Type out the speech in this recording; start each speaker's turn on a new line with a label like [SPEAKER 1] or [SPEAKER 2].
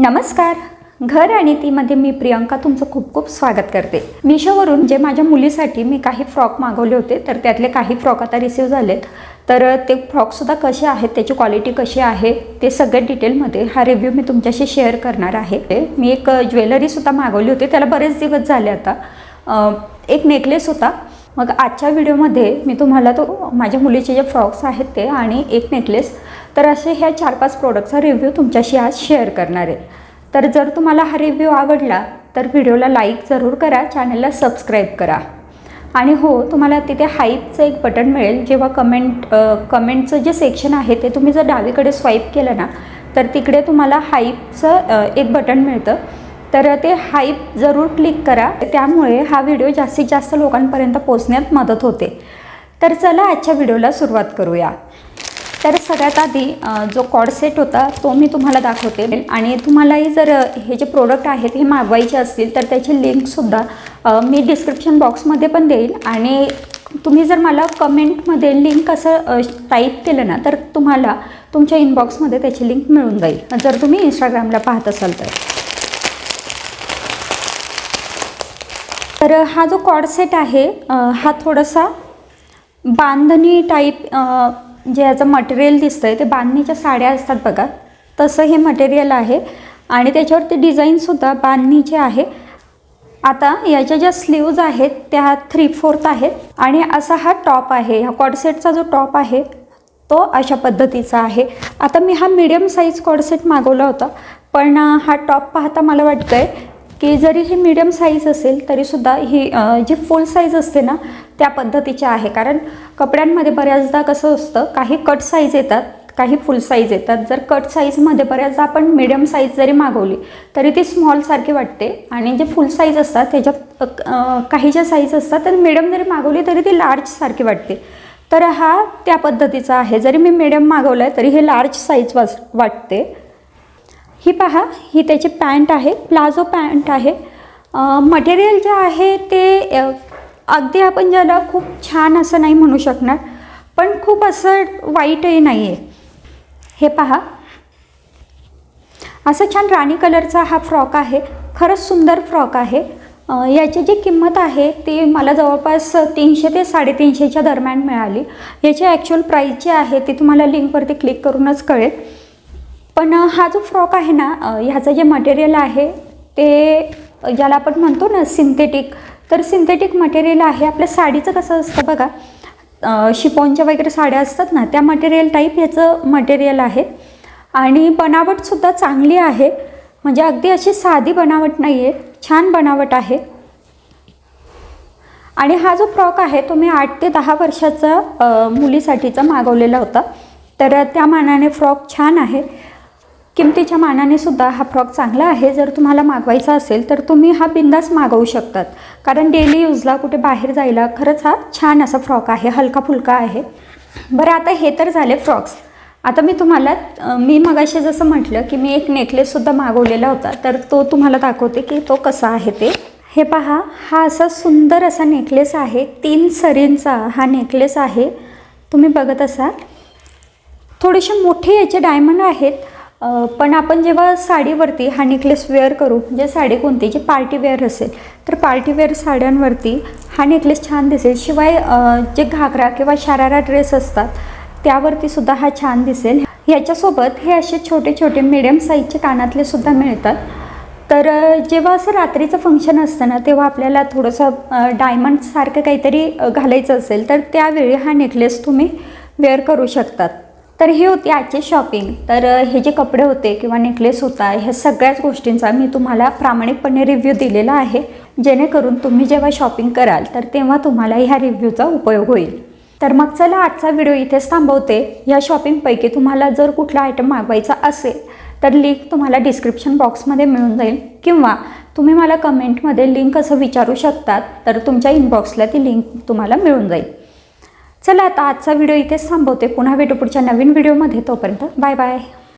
[SPEAKER 1] नमस्कार. घर आणि तीमध्ये मी प्रियंका तुमचं खूप खूप स्वागत करते. मिशोवरून जे माझ्या मुलीसाठी मी काही फ्रॉक मागवले होते तर त्यातले काही फ्रॉक आता रिसीव्ह झालेत. तर ते फ्रॉकसुद्धा कसे आहेत त्याची क्वालिटी कशी आहे ते सगळ्या डिटेलमध्ये हा रिव्ह्यू मी तुमच्याशी शेअर करणार आहे. मी एक ज्वेलरीसुद्धा मागवली होती त्याला बरेच दिवस झाले आता. एक नेकलेस होता. मग आजच्या व्हिडिओमध्ये मी तुम्हाला तो माझ्या मुलीचे जे फ्रॉक्स आहेत ते आणि एक नेकलेस तर असे ह्या चार पाच प्रोडक्टचा रिव्ह्यू तुमच्याशी आज शेअर करणार आहे. तर जर तुम्हाला हा रिव्ह्यू आवडला तर व्हिडिओला लाईक जरूर करा चॅनलला सबस्क्राईब करा. आणि हो तुम्हाला तिथे हाईपचं एक बटन मिळेल जेव्हा कमेंट कमेंटचं जे सेक्शन आहे ते तुम्ही जर डावीकडे स्वाईप केलं ना तर तिकडे तुम्हाला हाईपचं एक बटन मिळतं. तर ते हाईप जरूर क्लिक करा. त्यामुळे हा व्हिडिओ जास्तीत जास्त लोकांपर्यंत पोचण्यात मदत होते. तर चला आजच्या व्हिडिओला सुरुवात करूया. तर सगळ्यात आधी जो कॉडसेट होता तो मी तुम्हाला दाखवते. आणि तुम्हालाही जर हे जे प्रोडक्ट आहेत हे मागवायचे असतील तर त्याची लिंकसुद्धा मी डिस्क्रिप्शन बॉक्समध्ये पण देईल. आणि तुम्ही जर मला कमेंटमध्ये लिंक असं टाईप केलं ना तर तुम्हाला तुमच्या इनबॉक्समध्ये त्याची लिंक मिळून जाईल. जर तुम्ही इंस्टाग्रामला पाहत असाल तर. तर हा जो कॉडसेट आहे हा थोडासा बांधणी टाईप जे याचं मटेरियल दिसतं आहे ते बांधणीच्या साड्या असतात बघा. तसं हे मटेरियल आहे. आणि त्याच्यावरती डिझाईनसुद्धा बांधणीचे आहे. आता याच्या ज्या स्लीव्ज आहेत त्या थ्री फोर्थ आहेत. आणि असा हा टॉप आहे. ह्या कॉडसेटचा जो टॉप आहे तो अशा पद्धतीचा आहे. आता मी हा मीडियम साईज कॉडसेट मागवला होता. पण हा टॉप पाहता मला वाटतं आहे की जरी ही मीडियम साईज असेल तरीसुद्धा ही जी फुल साईज असते ना त्या पद्धतीची आहे. कारण कपड्यांमध्ये बऱ्याचदा कसं असतं काही कट साईज येतात काही फुल साईज येतात. जर कट साईजमध्ये बऱ्याचदा आपण मिडियम साईज जरी मागवली तरी ती स्मॉलसारखी वाटते. आणि जे फुल साईज असतात त्याच्यात काही ज्या साईज असतात तर मिडियम जरी मागवली तरी ती लार्जसारखी वाटते. तर हा त्या पद्धतीचा आहे. जरी मी मिडियम मागवला आहे तरी हे लार्ज साईज वाज वाटते. ही पहा ही त्याची पॅन्ट आहे प्लाझो पॅन्ट आहे. मटेरियल जे आहे ते अगदी आपण ज्याला खूप छान असं नाही म्हणू शकणार पण खूप असं वाईटही नाही आहे हे पहा. असं छान राणी कलरचा हा फ्रॉक आहे खरंच सुंदर फ्रॉक आहे. याची जी किंमत आहे ती मला जवळपास तीनशे ते साडेतीनशेच्या दरम्यान मिळाली. याची ॲक्च्युअल प्राईस जी आहे ती तुम्हाला लिंकवरती क्लिक करूनच कळेल. पण हा जो फ्रॉक आहे ना ह्याचं जे मटेरियल आहे ते ज्याला आपण म्हणतो ना सिंथेटिक तर सिंथेटिक मटेरियल आहे. आपल्या साडीचं कसं असतं बघा शिपॉनच्या वगैरे साड्या असतात ना त्या मटेरियल टाईप ह्याचं मटेरियल आहे. आणि बनावटसुद्धा चांगली आहे. म्हणजे अगदी अशी साधी बनावट नाही आहे छान बनावट आहे. आणि हा जो फ्रॉक आहे तो मी आठ ते दहा वर्षाचा मुलीसाठीचा मागवलेला होता. तर त्या मानाने फ्रॉक छान आहे. किमतीच्या मानाने सुद्धा हा फ्रॉक चांगला आहे. जर तुम्हाला मागवायचा असेल तर तुम्ही हा बिंदास मागवू शकतात. कारण डेली यूजला कुठे बाहेर जायला खरंच हा छान असा फ्रॉक आहे हलका फुलका आहे. बरं आता हे तर झाले फ्रॉक्स. आता मी तुम्हाला मी मगाशी जसं म्हटलं की मी एक नेकलेससुद्धा मागवलेला होता. तर तो तुम्हाला दाखवते की तो कसा आहे ते. हे पहा हा असा सुंदर असा नेकलेस आहे. तीन सरींचा हा नेकलेस आहे. तुम्ही बघत असाल. थोडेसे मोठे याचे डायमंड आहेत. पण आपण जेव्हा साडीवरती हा नेकलेस वेअर करू म्हणजे साडी कोणती जी पार्टी वेअर असेल. तर पार्टी वेअर साड्यांवरती हा नेकलेस छान दिसेल. शिवाय जे घागरा किंवा शरारा ड्रेस असतात त्यावरती सुद्धा हा छान दिसेल. ह्याच्यासोबत हे असे छोटे छोटे मिडियम साईजचे कानातले सुद्धा मिळतात. तर जेव्हा असं रात्रीचं फंक्शन असतं ना तेव्हा आपल्याला थोडंसं डायमंडसारखं काहीतरी घालायचं असेल तर त्यावेळी हा नेकलेस तुम्ही वेअर करू शकतात. तर ही होती आजची शॉपिंग तर हे जे कपडे होते किंवा नेकलेस होता ह्या सगळ्याच गोष्टींचा मी तुम्हाला प्रामाणिकपणे रिव्ह्यू दिलेला आहे. जेणेकरून तुम्ही जेव्हा शॉपिंग कराल तर तेव्हा तुम्हाला ह्या रिव्ह्यूचा उपयोग होईल. तर मग चला आजचा व्हिडिओ इथेच थांबवते. या शॉपिंगपैकी तुम्हाला जर कुठला आयटम मागवायचा असेल तर लिंक तुम्हाला डिस्क्रिप्शन बॉक्समध्ये मिळून जाईल. किंवा तुम्ही मला कमेंटमध्ये लिंक असं विचारू शकतात तर तुमच्या इनबॉक्सला ती लिंक तुम्हाला मिळून जाईल. चला आता आजचा व्हिडिओ इथेच थांबवते. पुन्हा भेटू पुढच्या नवीन व्हिडिओमध्ये. तोपर्यंत बाय बाय.